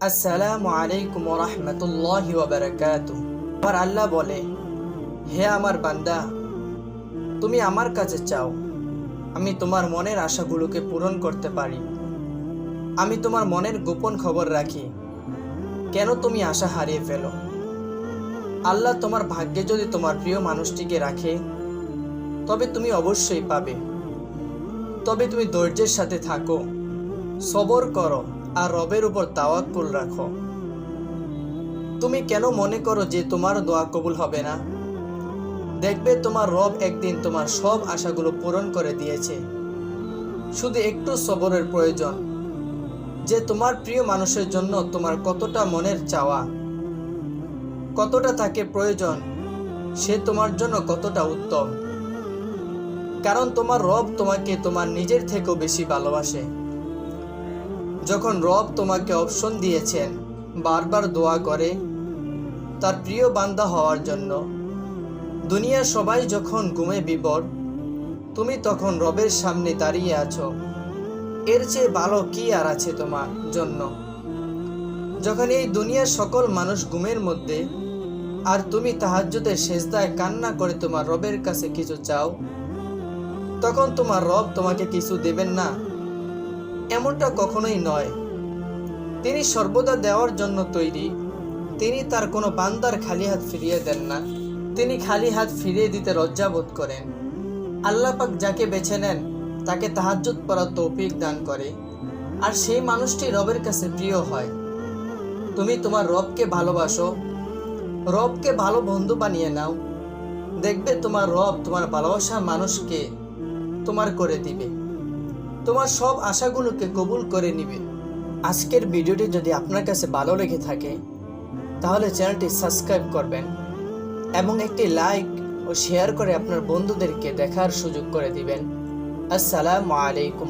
আসসালামু আলাইকুম রহমতুল্লাহি ওবারাকাতু আমার আল্লাহ বলে, হে আমার বান্দা, তুমি আমার কাছে চাও। আমি তোমার মনের আশাগুলোকে পূরণ করতে পারি। আমি তোমার মনের গোপন খবর রাখি। কেন তুমি আশা হারিয়ে ফেলো? আল্লাহ তোমার ভাগ্যে যদি তোমার প্রিয় মানুষটিকে রাখে, তবে তুমি অবশ্যই পাবে। তবে তুমি ধৈর্যের সাথে থাকো, সবর করো। আর রবের উপর তাওয়াক্কুল রাখো। তুমি কেন মনে করো যে তোমার দোয়া কবুল হবে না? দেখবে তোমার রব একদিন তোমার সব আশাগুলো পূরণ করে দিয়েছে। শুধু একটু সবরের প্রয়োজন, যে তোমার প্রিয় মানুষের জন্য তোমার কতটা মনের চাওয়া, কতটা তাকে প্রয়োজন, সে তোমার জন্য কতটা উত্তম। কারণ তোমার রব তোমাকে তোমার নিজের থেকেও বেশি ভালোবাসে। যখন রব তোমাকে অপশন দিয়েছেন, বারবার দোয়া করে তার প্রিয় বান্দা হওয়ার জন্য। দুনিয়ার সবাই যখন ঘুমে বিবর, তুমি তখন রবের সামনে দাঁড়িয়ে আছো। এর চেয়ে ভালো কি আর আছে তোমার জন্য? যখন এই দুনিয়ার সকল মানুষ ঘুমের মধ্যে, আর তুমি তাহাজ্জুদের শেষদায় কান্না করে তোমার রবের কাছে কিছু চাও, তখন তোমার রব তোমাকে কিছু দেবেন না। এমনটা কখনোই নয়। তিনি সর্বদা দেওয়ার জন্য তৈরি। তিনি তার কোনো বান্দার খালি হাত ফিরিয়ে দেন না। তিনি খালি হাত ফিরিয়ে দিতে লজ্জাবোধ করেন। আল্লাহ পাক যাকে বেছে নেন, তাকে তাহাজ্জুদ পড়ার তৌফিক দান করে। আর সেই মানুষটি রবের কাছে প্রিয় হয়। তুমি তোমার রবকে ভালোবাসো। রবকে ভালো বন্ধু বানিয়ে নাও। দেখবে তোমার রব তোমার ভালোবাসা মানুষকে তোমার করে দিবে। তোমার সব আশাগুলোকে কবুল করে নিবে। আজকের ভিডিওটি যদি আপনার কাছে ভালো লেগে থাকে, তাহলে চ্যানেলটি সাবস্ক্রাইব করবেন এবং একটি লাইক ও শেয়ার করে আপনার বন্ধুদেরকে দেখার সুযোগ করে দিবেন। আসসালামু আলাইকুম